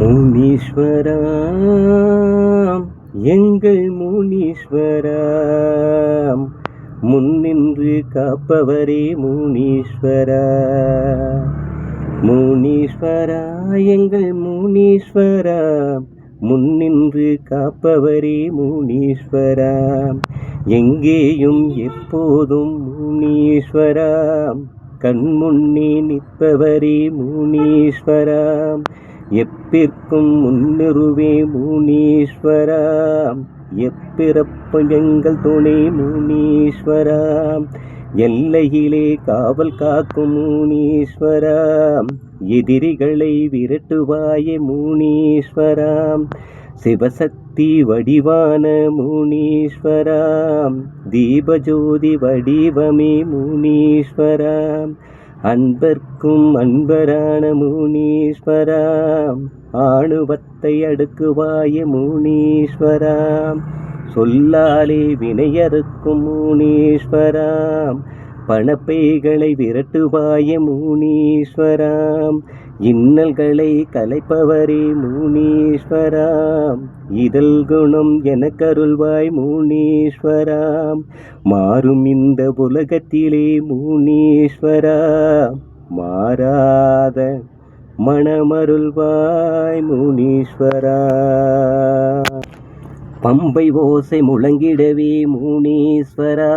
முனீஸ்வரா எங்கள் முனீஸ்வரா. முன்னின்று காப்பவரே முனீஸ்வரா. முனீஸ்வரா எங்கள் முனீஸ்வரா. முன்னின்று காப்பவரே முனீஸ்வரா. எங்கேயும் எப்போதும் முனீஸ்வரா. கண்முன்னே நிற்பவரே முனீஸ்வரா. எப்பிற்கும் முன்னிறுவே முனீஸ்வரா. எப்பிறப்பு எங்கள் துணை முனீஸ்வரா. எல்லையிலே காவல் காக்கும் முனீஸ்வரா. எதிரிகளை விரட்டுவாய முனீஸ்வரா. சிவசக்தி வடிவான முனீஸ்வரா. தீபஜோதி வடிவமே முனீஸ்வரா. அன்பர்க்கும் அன்பரான முனீஸ்வரா ஆணுவத்தை அடுக்குவாய முனீஸ்வரா சொல்லாலே வினையறுக்கும் முனீஸ்வரா பணப்பைகளை விரட்டுவாய மூனீஸ்வராம் இன்னல்களை கலைப்பவரே முனீஸ்வரா இதழ் குணம் எனக்கருள்வாய் முனீஸ்வராம். மாறும் இந்த உலகத்திலே முனீஸ்வரா மாறாத மணமருள்வாய் முனீஸ்வரா பம்பை ஓசை முழங்கிடவே முனீஸ்வரா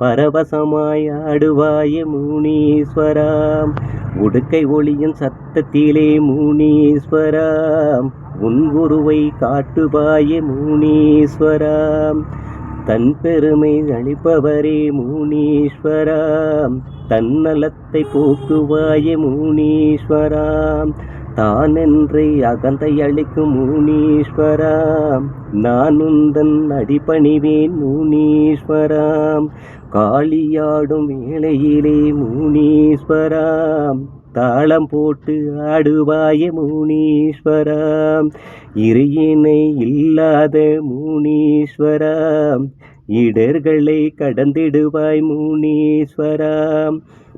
பரவசமாய் ஆடுவாய மூனீஸ்வராம். உடுக்கை ஒளியின் சத்தத்திலே மூனீஸ்வராம். உன் குருவை காட்டுவாய மூனீஸ்வராம். தன் பெருமை அளிப்பவரே மூனீஸ்வராம். தன்னலத்தை போக்குவாய மூனீஸ்வராம். தானென்றே அகந்தை அளிக்கும் முனீஸ்வரா நான் உந்தன் அடிபணிவேன் முனீஸ்வரா காளியாடும் வேளையிலே முனீஸ்வரா தாளம் போட்டு ஆடுவாய முனீஸ்வரா இறையினை இல்லாத முனீஸ்வரா இடர்களை கடந்திடுவாய் முனீஸ்வரா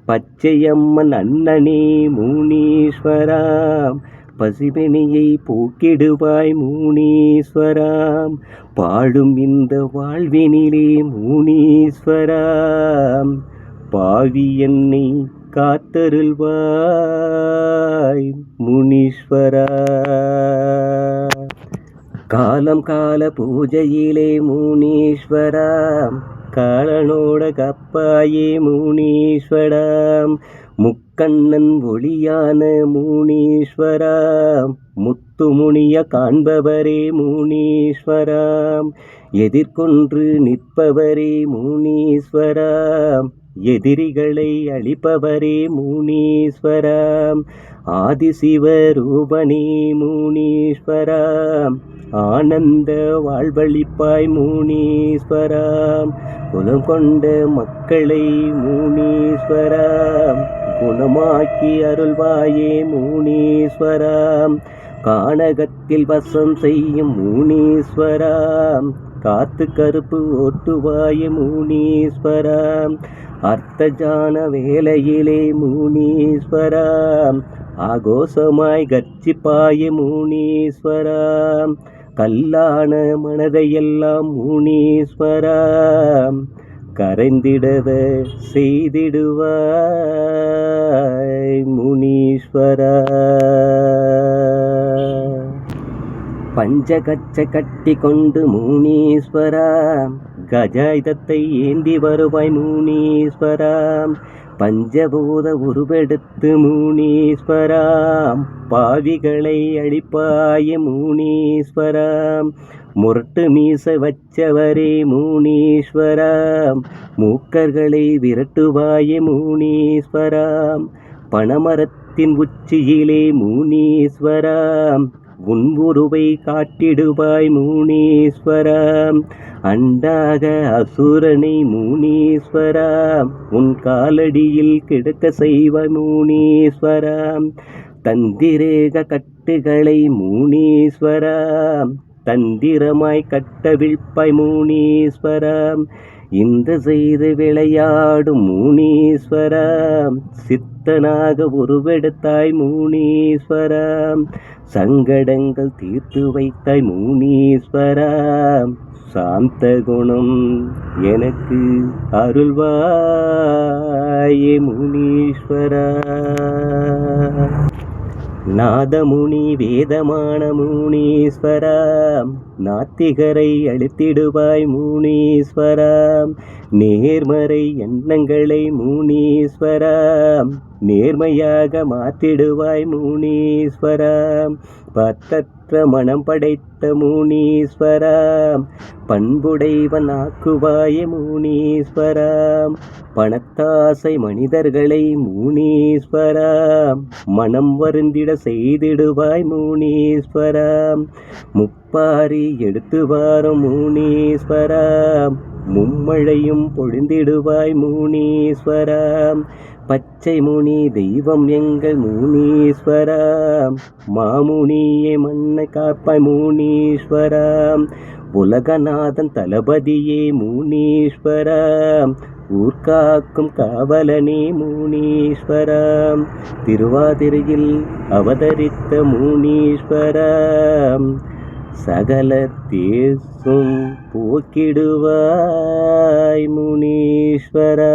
பச்சையம்மன் அண்ணனே மூனீஸ்வராம் பசிபிணியை போக்கிடுவாய் மூனீஸ்வராம் பாடும் இந்த வாழ்வினிலே மூனீஸ்வராம் பாவி என்னை காத்தருள்வாய் முனீஸ்வரா. காலம் கால பூஜையிலே முனீஸ்வராம் காலனோட கப்பாயே முனீஸ்வரா முக்கண்ணன் ஒளியான முனீஸ்வரா முத்துமுனிய காண்பவரே முனீஸ்வராம். எதிர்கொன்று நிற்பவரே முனீஸ்வராம். எதிரிகளை அழிப்பவரே முனீஸ்வராம். ஆதிசிவரூபணி முனீஸ்வரா ஆனந்த வாழ்வழிப்பாய் முனீஸ்வரா குலம் கொண்ட மக்களை முனீஸ்வரா குணமாக்கி அருள்வாயே முனீஸ்வரா கானகத்தில் வசம் செய்யும் முனீஸ்வரா காத்து கருப்பு ஓட்டுவாய முனீஸ்வரா அர்த்தஜான வேலையிலே முனீஸ்வரா ஆகோஷமாய் கர்ச்சிப்பாய முனீஸ்வரா. கல்லான மனதையெல்லாம் முனீஸ்வரா. கரைந்திடத செய்திடுவாய் முனீஸ்வரா. பஞ்சகச்ச கட்டி கொண்டு முனீஸ்வரா. கஜாயுதத்தை ஏந்தி வருவாய் முனீஸ்வரா. பஞ்சபூத உருவெடுத்து முனீஸ்வரா பாவிகளை அழிப்பாய முனீஸ்வரா முரட்டு மீச வச்சவரே முனீஸ்வரா மூக்கர்களை விரட்டுவாய முனீஸ்வரா பணமரத்தின் உச்சியிலே முனீஸ்வரா உன் உருவை காட்டிடுவாய் மூனீஸ்வரா அண்டாக அசுரனை மூனீஸ்வரா உன் காலடியில் கிடக்க செய்வாய் மூனீஸ்வரா தந்திரேக கட்டுகளை மூனீஸ்வரா தந்திரமாய் கட்டவிழ்ப்பாய் முனீஸ்வரா இந்த செய்து விளையாடும் மூனீஸ்வரா சித்தனாக உருவெடுத்தாய் மூனீஸ்வரா சங்கடங்கள் தீர்த்து வைத்தாய் மூனீஸ்வரா சாந்த குணம் எனக்கு அருள்வாயே முனீஸ்வரா. நாதமுனி வேதமான மூனீஸ்வரா நாத்திகரை அழித்திடுவாய் மூனீஸ்வரா நேர்மறை எண்ணங்களை மூனீஸ்வரா. நேர்மையாக மாத்திடுவாய் மூனீஸ்வரா. பத்தற்ற மனம் படைத்த மூனீஸ்வரா. பண்புடைவன் ஆக்குவாய மூனீஸ்வரா. பணத்தாசை மனிதர்களை மூனீஸ்வரா. மனம் வருந்திட செய்திடுவாய் மூனீஸ்வரா. முப்பாரி எடுத்து வாரும் மூனீஸ்வரா. மும்மழையும் பொழிந்திடுவாய் மூனீஸ்வரா. பச்சை முனி தெய்வம் எங்கள் மூனீஸ்வரா. மாமுனியே மண்ணை காப்பாய் மூனீஸ்வரா. உலகநாதன் தளபதியே மூனீஸ்வரா. ஊர்காக்கும் காவலனே மூனீஸ்வரா. திருவாதிரையில் அவதரித்த மூனீஸ்வரா. சகல தேசும் போக்கிடுவாய் முனீஸ்வரா.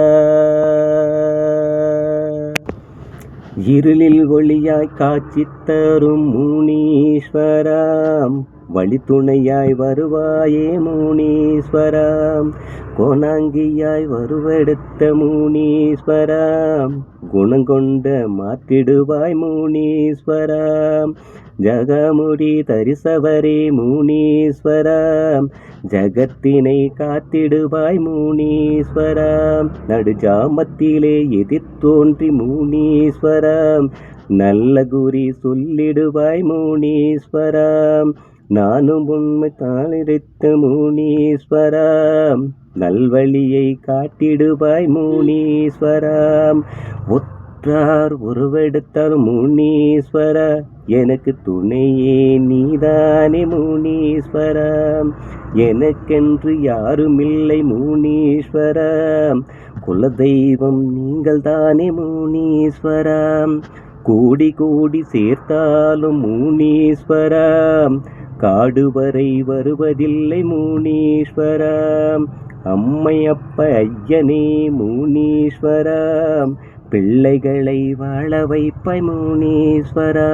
இருளில் ஒளியாய் காட்சி தரும் முனீஸ்வராம் வழித்துணையாய் வருவாயே முனீஸ்வராம் கோணாங்கியாய் வருவெடுத்த முனீஸ்வராம் குணங்கொண்ட மாற்றிடுவாய் முனீஸ்வராம் ஜகமுடி தரிசவரே முனீஸ்வராம் ஜகத்தினை காத்திடுவாய் முனீஸ்வராம் நடுஜாமத்திலே எதிர்த்தோன்றி முனீஸ்வராம் நல்ல குறி சொல்லிடுவாய் முனீஸ்வராம் நானும் உண்மை தாளிருத்த முனீஸ்வராம். நல்வழியை காட்டிடுவாய் முனீஸ்வராம். ஒற்றார் உருவெடுத்தார் முனீஸ்வரா. எனக்கு துணையே நீதானே முனீஸ்வரா எனக்கென்று யாருமில்லை முனீஸ்வரா குலதெய்வம் நீங்கள் தானே முனீஸ்வரா கோடி கோடி சேர்த்தாலும் முனீஸ்வரா காடு வரை வருவதில்லை முனீஸ்வரா அம்மையப்ப ஐயனே முனீஸ்வரா பிள்ளைகளை வாழ வைப்பாய் முனீஸ்வரா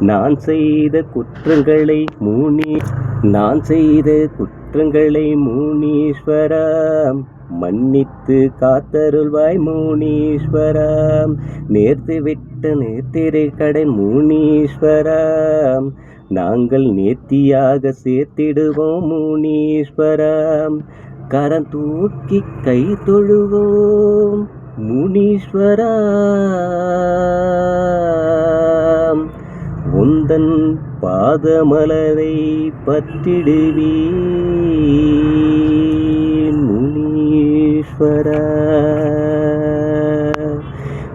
நான் செய்த குற்றங்களை மூனி நான் செய்த குற்றங்களை மூனீஸ்வரா மன்னித்து காத்தருள்வாய் மூனீஸ்வரா நேர்த்து விட்ட நேர்த்திரை கடன் மூனீஸ்வரா நாங்கள் நேர்த்தியாக சேர்த்திடுவோம் முனீஸ்வரா கரம் தூக்கி கை தொழுவோம் முனீஸ்வரா உந்தன் பாதமலரை பற்றிடுவீ முனீஸ்வர.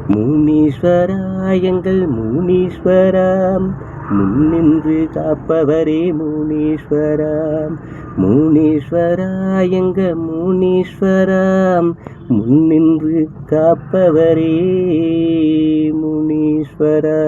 முனீஸ்வரா எங்கள் முனீஸ்வரா. முன்னின்று காப்பவரே முனீஸ்வரா. முனீஸ்வரா எங்க முனீஸ்வரா. முன்னின்று காப்பவரே முனீஸ்வரா.